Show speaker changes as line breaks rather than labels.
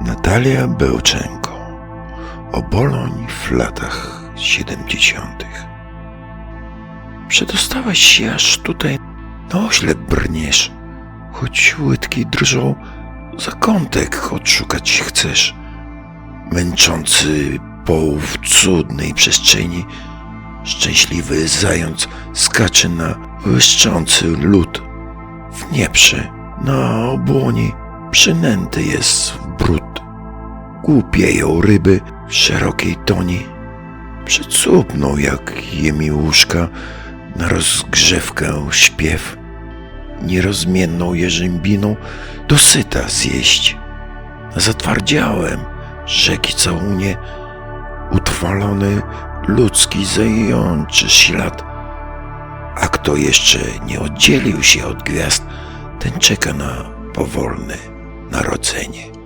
Natalia Bełczenko Oboloń w latach 70. Przedostałaś się aż tutaj na oślep brniesz, choć łydki drżą, zakątek odszukać chcesz. Męczący połów cudnej przestrzeni, szczęśliwy zając skacze na błyszczący lód. W nieprze, na obłoni, przynęty jest. Głupieją ryby w szerokiej toni. Przycupną jak jemiłuszka na rozgrzewkę śpiew. Nierozmienną jerzębiną dosyta zjeść. Zatwardziałem rzeki całunie, utrwalony ludzki zajączy ślad. A kto jeszcze nie oddzielił się od gwiazd, ten czeka na powolne narodzenie.